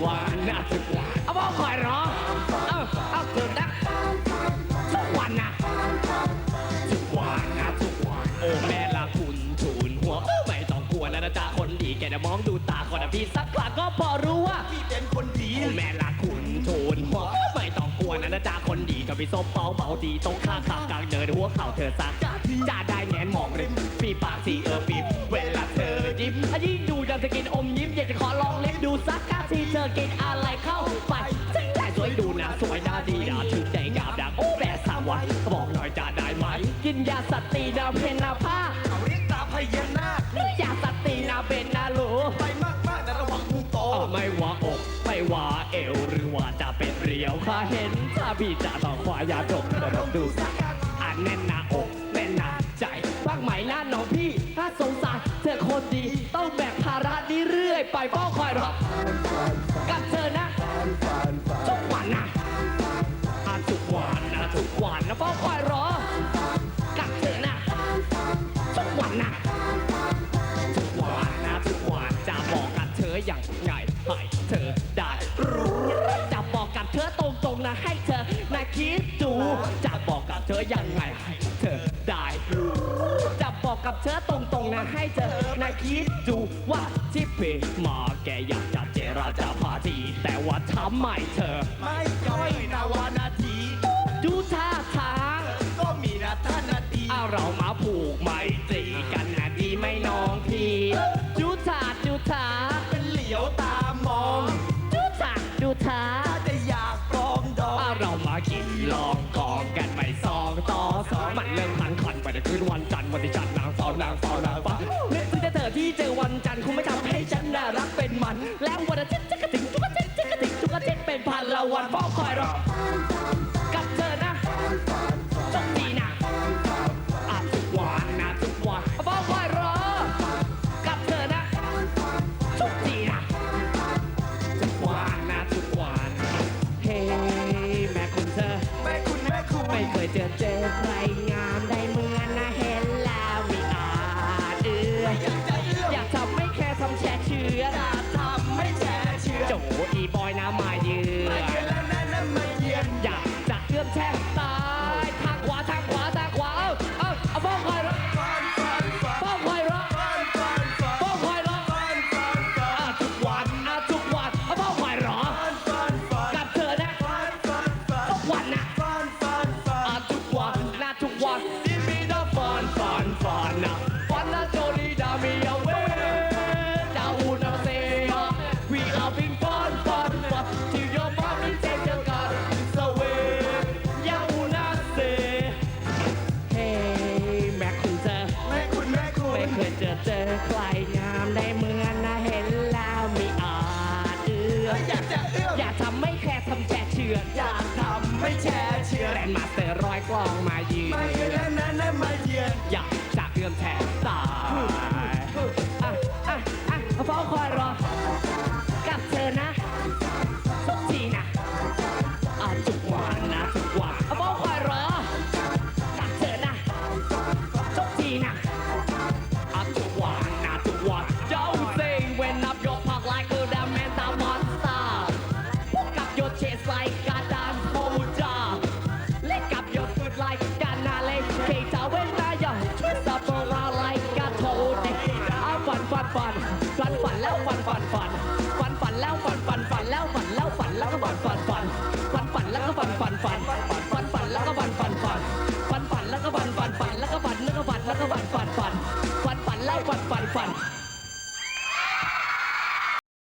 กวันนะทุกวันเอาฟ้องหอยหรอเอ้าเอาเกิดนะทุกวันนะทุกวันนะทุกวันโอ้แม่ละคุณทูนหัวเอ้ไม่ต้องกลัวแล้วนะจ๊ะคนดีแกจะมองดูตาคนนะพี่สักครั้งก็พอรู้ว่าพี่เป็นคนดีแม่ละคุณทูนหัวไม่ต้องกลัวนะนะจ๊ะคนดีก็พี่ส้มเปาเบาดีตรงข้างขับกลางเดินหัวเข่าเธอซักจะได้แงนมองริมปีปากสีเออปีบเวลาเธอยิ้มอันนี้ดูยากจะกินอมยิ้มอยากจะขอลองเล็บดูสักกา ที่เธอกินอะไรเข้าไปสิ่งได้สวยดูนะสวยหน้าดีนะถึงใจงามดังโอ้แม่สามวันบอกหน่อยจะได้ไหม กินยาสตีนาเพนนาผ้าเขาเรียกตาพญานาคหรือยาสตีนาเบนนาโลไปมากมากๆแต่ระวังพุงโตไม่ว่าอก ไม่ว่าเอวหรือว่าจะเป็นเรียวข้าเห็นถ้าพี่จะต้องขวายาจบเธอลองดูสักครั้งอันแน่นหน้าอกแน่นหน้าใจบ้างไหมหน้าน้องพี่ถ้าสงสาร วันนะทุกวันนะเฝ้าคอยรอกับเธอนะทุกวันนะทุกวันนะทุกวันจะบอกกับเธออย่างไงให้เธอได้รู้จะบอกกับเธอตรงๆนะให้เธอนะคิดดูจะบอกกับเธออย่างไงให้เธอได้รู้จะบอกกับเธอตรงๆนะให้เธอนะคิดดูว่าที่เพมาแกอยากจะเจราจาพาทีแต่ว่าทำไมเธอ ไม่ย่อยนาวานาทีดู ท่าทางก็มีนะท่านนาทีเอาเรามาผูกไมตรีกันนะดีไหม่น้องพี่ดูท่าดูท่าเป็นเหลียวตามองดูท่าดูท่าถ้าจะอยากปลอมดอง ว่าเรามากินลองกองกันไปสองต่อสองมันเริ่มพันขันไปในคืนวันจันทร์วันที่จันทร์นางสาวนางสาวนางฟ้านึกถึงแต่เธอที่เจอวันจันทร์คงไม่ท มาเยือ มาเยือนแล้วนั่นนั่น อื้ออยากจะเอื้อมอย่าทำไม่แค่ทำแค่เชื่ออยากทำไม่แช่เชื่อแรนมาสเตอร์ร้อยกลองมายืนมาเยือนแล้วนั่นนั่นมาเยือนอยากจะเอื้อมแทน ฝันฝันฝันแล้วฝันฝันฝัน